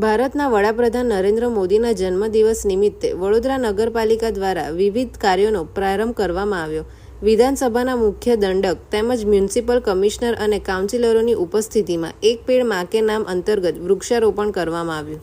ભારતના વડાપ્રધાન નરેન્દ્ર મોદીના જન્મદિવસ નિમિત્તે વડોદરા નગરપાલિકા દ્વારા વિવિધ કાર્યોનો પ્રારંભ કરવામાં આવ્યો. વિધાનસભાના મુખ્ય દંડક તેમજ મ્યુનિસિપલ કમિશનર અને કાઉન્સિલરોની ઉપસ્થિતિમાં એક પેડ માકે નામ અંતર્ગત વૃક્ષારોપણ કરવામાં આવ્યું.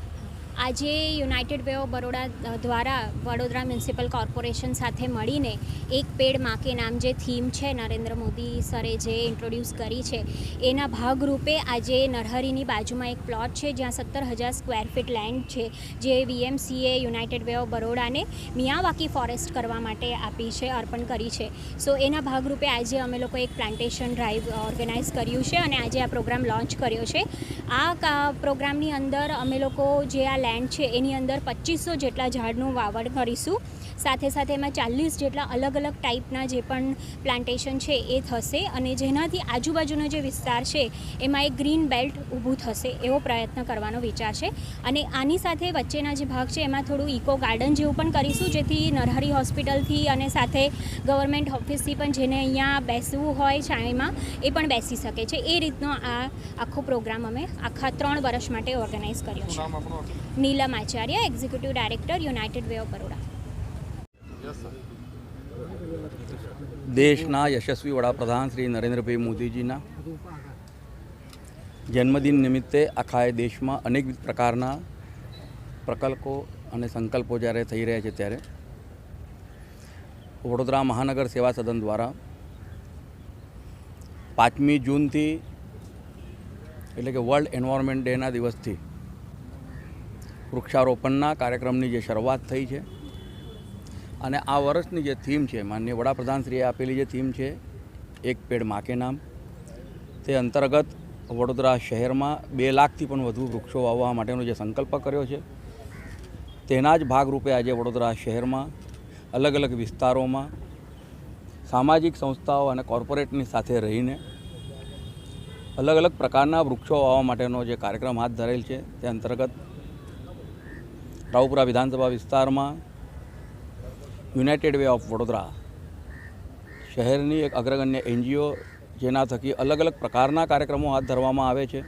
આજે યુનાઇટેડ વે ઓફ બરોડા દ્વારા વડોદરા મ્યુનિસિપલ કોર્પોરેશન સાથે મળીને એક પેડમાં કે નામ જે થીમ છે નરેન્દ્ર મોદી સરે જે ઇન્ટ્રોડ્યુસ કરી છે, એના ભાગરૂપે આજે નરહરીની બાજુમાં એક પ્લોટ છે જ્યાં સત્તર હજાર સ્ક્વેર ફીટ લેન્ડ છે, જે વીએમસીએ યુનાઇટેડ વે ઓફ બરોડાને મિયાવાકી ફોરેસ્ટ કરવા માટે આપી છે, અર્પણ કરી છે. સો એના ભાગરૂપે આજે અમે લોકો એક પ્લાન્ટેશન ડ્રાઈવ ઓર્ગેનાઇઝ કર્યું છે અને આજે આ પ્રોગ્રામ લોન્ચ કર્યો છે. આ પ્રોગ્રામની અંદર અમે લોકો જે આ લેન્ડ છે એની અંદર પચીસો જેટલા ઝાડનું વાવડ કરીશું. સાથે સાથે એમાં ચાલીસ જેટલા અલગ અલગ ટાઈપના જે પણ પ્લાન્ટેશન છે એ થશે અને જેનાથી આજુબાજુનો જે વિસ્તાર છે એમાં એક ગ્રીન બેલ્ટ ઊભું થશે એવો પ્રયત્ન કરવાનો વિચાર છે. અને આની સાથે વચ્ચેના જે ભાગ છે એમાં થોડું ઇકો ગાર્ડન જેવું પણ કરીશું જેથી નરહરી હોસ્પિટલથી અને સાથે ગવર્મેન્ટ ઓફિસથી પણ જેને અહીંયા બેસવું હોય છાંયમાં એ પણ બેસી શકે છે. એ રીતનો આ આખો પ્રોગ્રામ અમે આખા ત્રણ વર્ષ માટે ઓર્ગેનાઇઝ કર્યો છે. Neelam Acharya executive director United Way of Baroda yes sir દેશના યશસ્વી વડાપ્રધાન શ્રી નરેન્દ્રભાઈ મોદીજીના જન્મદિન નિમિત્તે આખા દેશમાં અનેકવિધ પ્રકારના પ્રકલ્પો અને સંકલ્પો જ્યારે થઈ રહ્યા છે ત્યારે વડોદરા મહાનગર સેવા સદન દ્વારા પાંચમી જૂનથી એટલે કે વર્લ્ડ એન્વાયરમેન્ટ ડેના દિવસથી વૃક્ષારોપણના કાર્યક્રમની જે શરૂઆત થઈ છે અને આ વર્ષની જે થીમ છે, માનનીય વડાપ્રધાનશ્રીએ આપેલી જે થીમ છે, એક પેડ માકે નામ, તે અંતર્ગત વડોદરા શહેરમાં બે લાખથી પણ વધુ વૃક્ષો વાવવા માટેનો જે સંકલ્પ કર્યો છે, તેના જ ભાગરૂપે આજે વડોદરા શહેરમાં અલગ અલગ વિસ્તારોમાં સામાજિક સંસ્થાઓ અને કોર્પોરેટની સાથે રહીને અલગ અલગ પ્રકારના વૃક્ષો વાવવા માટેનો જે કાર્યક્રમ હાથ ધરેલ છે, તે અંતર્ગત રાવપુરા વિધાનસભા વિસ્તારમાં યુનાઇટેડ વે ઓફ વડોદરા શહેરની એક અગ્રગણ્ય એનજીઓ જેના થકી અલગ અલગ પ્રકારના કાર્યક્રમો હાથ ધરવામાં આવે છે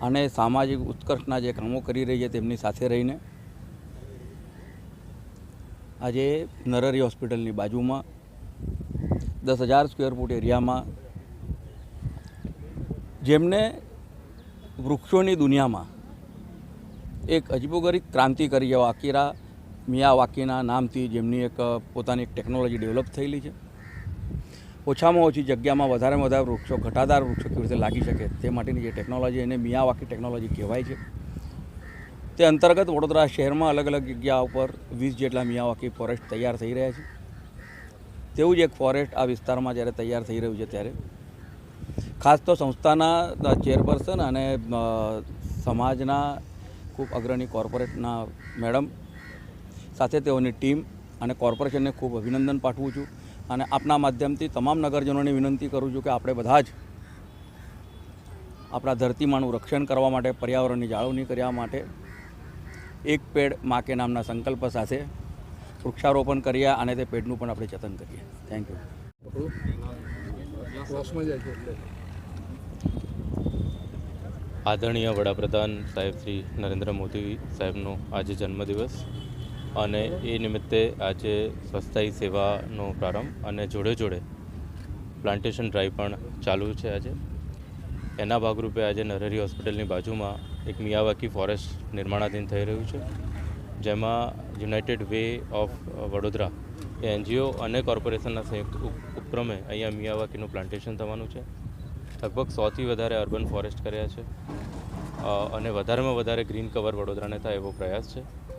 અને સામાજિક ઉત્કર્ષના જે કામો કરી રહી છે તેમની સાથે રહીને આજે નરરી હોસ્પિટલની બાજુમાં દસ હજાર સ્ક્વેર ફૂટ એરિયામાં જેમને વૃક્ષોની દુનિયામાં એક અજીબોગરીબ ક્રાંતિ કરી એવા અકીરા મિયાવાકીના નામથી જેમની એક પોતાની એક ટેકનોલોજી ડેવલપ થયેલી છે. ઓછામાં ઓછી જગ્યામાં વધારેમાં વધારે વૃક્ષો, ઘટાદાર વૃક્ષો કેવી રીતે લાગી શકે તે માટેની જે ટેકનોલોજી એને મિયાવાકી ટેકનોલોજી કહેવાય છે. તે અંતર્ગત વડોદરા શહેરમાં અલગ અલગ જગ્યા ઉપર વીસ જેટલા મિયાવાકી ફોરેસ્ટ તૈયાર થઈ રહ્યા છે. તેવું જ એક ફોરેસ્ટ આ વિસ્તારમાં જ્યારે તૈયાર થઈ રહ્યું છે ત્યારે. ખાસ તો સંસ્થાના ચેરપર્સન અને સમાજના ખૂબ અગ્રણી કોર્પોરેટના મેડમ સાથે તેઓની ટીમ અને કોર્પોરેશનને ખૂબ અભિનંદન પાઠવું છું અને આપના માધ્યમથી તમામ નગરજનોને વિનંતી કરું છું કે આપણે બધા જ આપણા ધરતીમાનું રક્ષણ કરવા માટે, પર્યાવરણની જાળવણી કરવા માટે એક પેડ માકે નામના સંકલ્પ સાથે વૃક્ષારોપણ કરીએ અને તે પેડનું પણ આપણે જતન કરીએ. થેન્ક યુ આદરણીય વડાપ્રધાન સાહેબ શ્રી નરેન્દ્ર મોદી સાહેબનો આજે જન્મદિવસ. અને એ નિમિત્તે આજે સ્વસ્થાયી સેવાનો પ્રારંભ અને જોડે જોડે પ્લાન્ટેશન ડ્રાઈવ પણ ચાલુ છે આજે. એના ભાગરૂપે આજે નરહરી હોસ્પિટલની બાજુમાં એક મિયાવાકી ફોરેસ્ટ નિર્માણાધીન થઈ રહ્યું છે, જેમાં યુનાઇટેડ વે ઓફ વડોદરા એ એનજીઓ અને કોર્પોરેશનના સંયુક્ત ઉપ- ઉપક્રમે અહીંયા મિયાવાકીનું પ્લાન્ટેશન થવાનું છે. લગભગ સોથી વધારે અર્બન ફોરેસ્ટ કર્યા છે અને વધારેમાં વધારે ગ્રીન કવર વડોદરાને થાય એવો પ્રયાસ છે.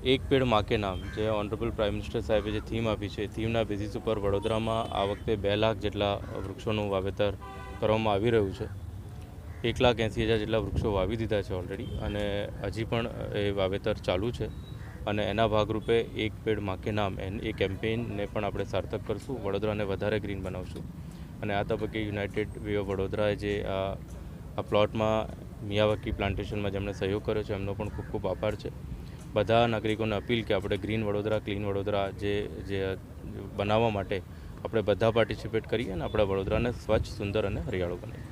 એક પેડ માકે નામ, જે ઓનરેબલ પ્રાઇમ મિનિસ્ટર સાહેબે જે થીમ આપી છે થીમના બેઝિસ ઉપર વડોદરામાં આ વખતે બે લાખ જેટલા વૃક્ષોનું વાવેતર કરવામાં આવી રહ્યું છે. એક લાખ એંસી હજાર જેટલા વૃક્ષો વાવી દીધા છે ઓલરેડી અને હજી પણ એ વાવેતર ચાલુ છે. અને એના ભાગરૂપે એક પેડ માકે નામ એન, એ કેમ્પેઇનને પણ આપણે સાર્થક કરશું, વડોદરાને વધારે ગ્રીન બનાવશું. અને આ તબક્કે યુનાઇટેડ વે ઓફ વડોદરાએ જે આ પ્લોટમાં મિયાવાકી પ્લાન્ટેશનમાં જેમણે સહયોગ કર્યો છે, એમનો પણ ખૂબ ખૂબ આભાર છે. બધા નાગરિકોને અપીલ કે આપણે ગ્રીન વડોદરા, ક્લીન વડોદરા જે જે બનાવવા માટે આપણે બધા પાર્ટિસિપેટ કરીએ અને આપણા વડોદરાને સ્વચ્છ, સુંદર અને હરિયાળું બનાવીએ.